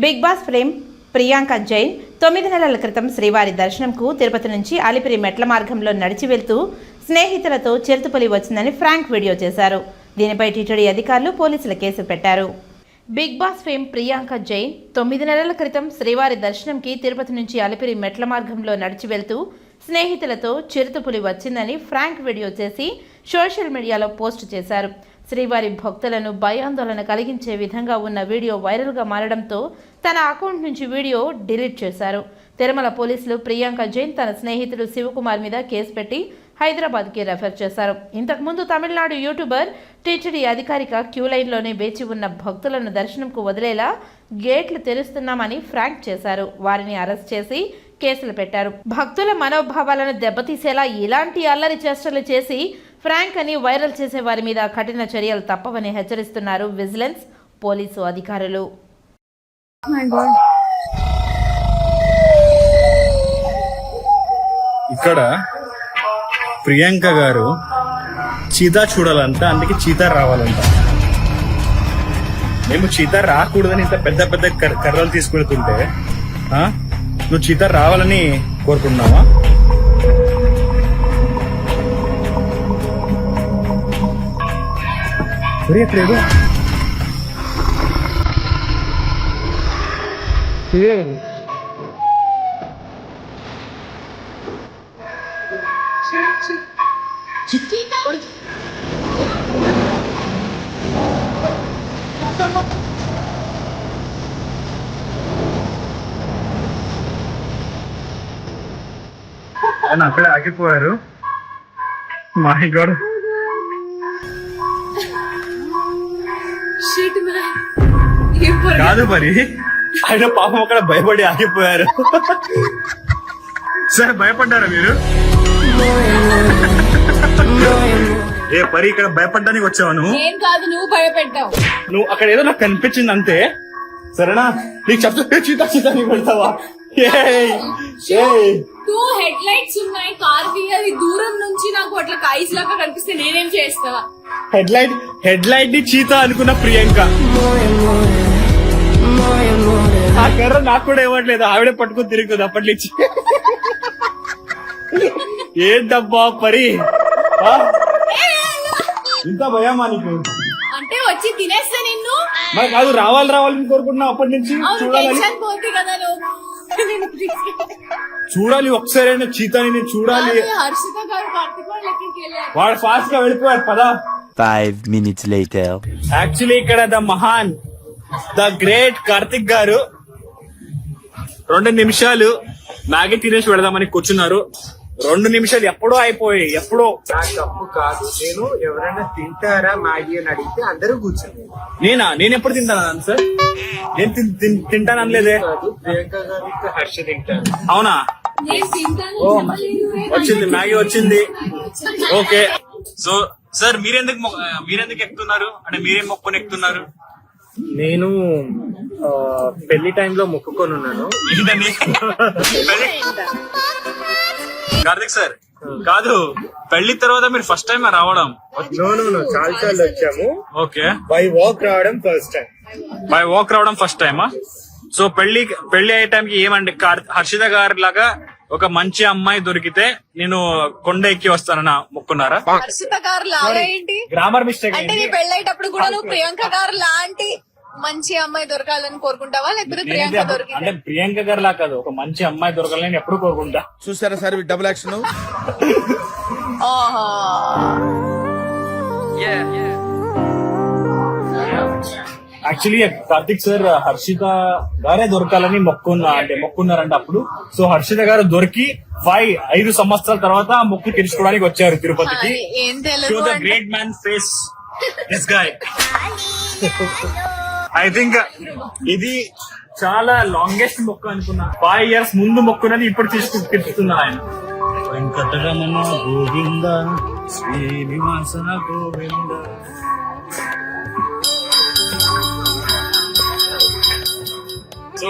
Bigg Boss fame Priyanka Jain తొమ్మిది నెలల క్రితం శ్రీవారి దర్శనంకు తిరుపతి నుంచి అలిపిరి మెట్ల మార్గంలో నడిచి వెళ్తూ స్నేహితులతో చిరుతపులి వచ్చిందని ఫ్రాంక్ వీడియో చేశారు. దీనిపై టీటీడీ అధికారులు పోలీసులు కేసు పెట్టారు. Bigg Boss fame Priyanka Jain తొమ్మిది నెలల క్రితం శ్రీవారి దర్శనంకి తిరుపతి నుంచి అలిపిరి మెట్ల మార్గంలో నడిచి వెళ్తూ స్నేహితులతో చిరుతపులి వచ్చిందని ఫ్రాంక్ వీడియో చేసి సోషల్ మీడియాలో పోస్ట్ చేశారు. శ్రీవారి భక్తులను భయాందోళన కలిగించే విధంగా ఉన్న వీడియో వైరల్గా మారడంతో తన అకౌంట్ నుంచి వీడియో డిలీట్ చేశారు. తిరుమల పోలీసులు ప్రియాంక జైన్ తన స్నేహితుడు శివకుమార్ మీద కేసు పెట్టి హైదరాబాద్కి రెఫర్ చేశారు. ఇంతకుముందు తమిళనాడు యూట్యూబర్ టీటీడీ అధికారిక క్యూ లైన్లోనే వేచి ఉన్న భక్తులను దర్శనంకు వదిలేలా గేట్లు తెరుస్తున్నామని ఫ్రాంక్ చేశారు. వారిని అరెస్ట్ చేసి కేసులు పెట్టారు. భక్తుల మనోభావాలను దెబ్బతీసేలా ఇలాంటి అల్లరి చేష్టలు చేసి ఫ్రాంక్ అని వైరల్ చేసే వారి మీద కఠిన చర్యలు తప్పవని హెచ్చరిస్తున్నారు విజిలెన్స్ పోలీసు అధికారులు god. ఇక్కడ ప్రియాంక గారు చీతా చూడాలంట అందుకే చీతా రావాలంట మేము చీతా రాకూడదని ఇంత పెద్ద పెద్ద కర్- కర్రలు తీసుకెళ్తుంటే ఆ? నువ్వు చీతా రావాలని కోరుకుంటున్నావా ఒరే, అక్కడ ఏదో ఆయన అక్కడే ఆగిపోయారు మై గాడ్ కాదు మరి. ఆయన పాపం అక్కడ భయపడి ఆగిపోయారు. సరే భయపడ్డారా మీరు? ఏ పరి ఇక్కడ భయపడ్డానికి వచ్చావా నువ్వు? ఏం కాదు నువ్వు భయపెట్టావు. నువ్వు అక్కడ ఏదో నాకు కనిపించింది అంతే. సరేనా? నీకు చెప్తా చీతా చీతా నీకు పెడతావా. టూ హెడ్ లైట్స్ ఉన్నాయి కార్కి అది దూరం నుంచి నాకు అట్లా కైస్ లాగా కనిపిస్తే నేనేం చేస్తా? హెడ్ లైట్ హెడ్ లైట్ని చీతా అనుకున్న ప్రియాంక. ఆ కర్ర నాకు కూడా ఇవ్వట్లేదు ఆవిడే పట్టుకొని తిరుగుతుంది అప్పటి నుంచి. ఏంటబ్బా పరి? ఇంత భయమా నీకు? అంటే వచ్చి తినేస్తా నిన్ను. మరి కాదు రావాలి రావాలని కోరుకుంటున్నావు అప్పటి నుంచి? చూడాలని తీసుకెళ్ళి- చూడాలి ఒకసారైనా చీతాని నేను చూడాలి. హర్షిత గారు వాడు ఫాస్ట్గా వెళ్ళిపోయాడు పదా. Five minutes later. యాక్చువల్లీ ఇక్కడ ద మహాన్ ద గ్రేట్ కార్తిక్ గారు రెండు నిమిషాలు మ్యాగీ తినేసి వెళదామని కూర్చున్నారు. రెండు నిమిషాలు ఎప్పుడో అయిపోయాయి ఎప్పుడో. నా తప్పు కాదు. నేను ఎవరైనా తింటారా మ్యాగీ అని అడిగితే అందరూ కూర్చున్నారు. నేనా? నేను ఎప్పుడు తింటాను సార్? నేను తిన్- తిన్- తింటాను అనలేదే. కాదు ప్రియాంక గారికి హర్ష తింటారు. అవునా? నేను తింటాను ఓ, చెప్పలేదు. వచ్చింది మ్యాగీ వచ్చింది. ఓకే. సో సార్ మీరెందుకు మీరెందుకు ఎక్కుతున్నారు? అంటే మీరేం మొక్కుని ఎక్కుతున్నారు? నేను పెళ్ళి టైంలో మొక్కుకొని ఉన్నాను. కార్తిక్ సార్ కాదు పెళ్ళి తర్వాత మీరు ఫస్ట్ టైం రావడం. నో నో నో చాలా సార్లు వచ్చాము. ఓకే. బై వాక్ రావడం ఫస్ట్ టైం బై వాక్ రావడం ఫస్ట్ టైమా సో పెళ్ళి పెళ్ళి అయ్యే టైంకి ఏమండి? హర్షిత గారి లాగా ఒక మంచి అమ్మాయి దొరికితే నేను కొండ ఎక్కి వస్తానన్న మొక్కున్నారా హర్షిత గారు లాగా ఏంటి? గ్రామర్ మిస్టేక్ అంటే నీ పెళ్ళేటప్పుడు కూడా నువ్వు ప్రియాంక గారు లాంటి మంచి అమ్మాయి దొరకాలని కోరుకుంటావా? లేకపోతే ప్రియాంక దొరికి అంటే ప్రియాంక గారి లా కాదు ఒక మంచి అమ్మాయి దొరకాలని నేను ఎప్పుడు కోరుకుంటా. చూసారా సార్ డబుల్ యాక్షన్ ఆహా. యాక్చువల్లీ కార్తిక్ సార్ హర్షిత గారే దొరకాలని మొక్కున్న అంటే మొక్కున్నారంట అప్పుడు. సో హర్షిత గారు దొరికి ఫైవ్ ఐదు సంవత్సరాల తర్వాత ఆ మొక్కు తీర్చుకోవడానికి వచ్చారు తిరుపతికి. ఏం show the great man face this guy I think ఇది చాలా లాంగెస్ట్ మొక్క అనుకున్నా. ఫైవ్ ఇయర్స్ ముందు మొక్కున్నది ఇప్పుడు తీసుకు ఆయన. వెంకటరమణ గోవింద శ్రీనివాస గోవింద.